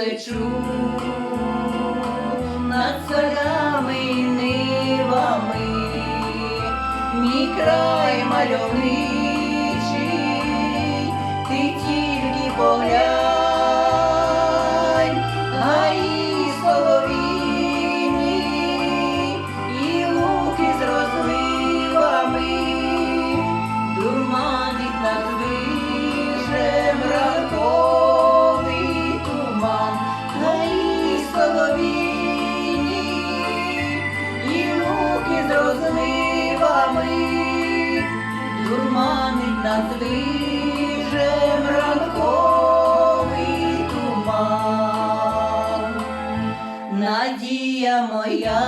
лечу. Над солями і нивами, мій край мальовничий, ти тільки поглянь, Надія моя,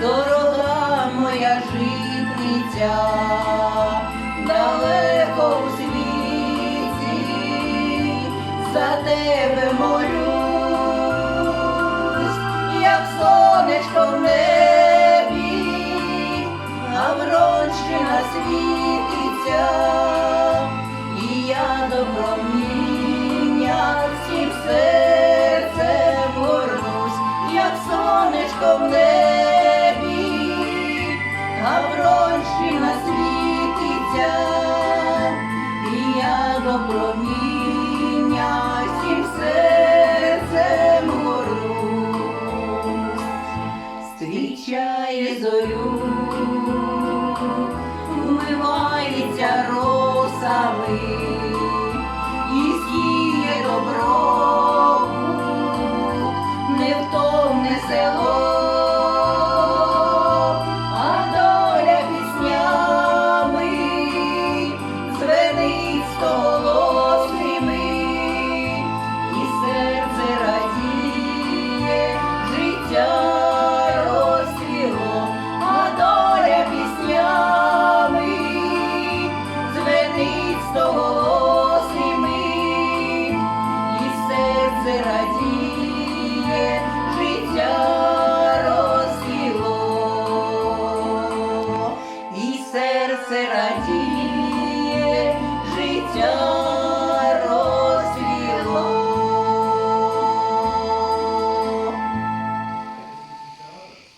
дорога моя житниця, далеко у світі, за тебе молюсь, вронщина світиться, і я до проміння всім серцем горнусь, як сонечко в небі, а вронщина світиться, і я до проміння всім серцем горнусь. Зустрічає зорю, радіє, життя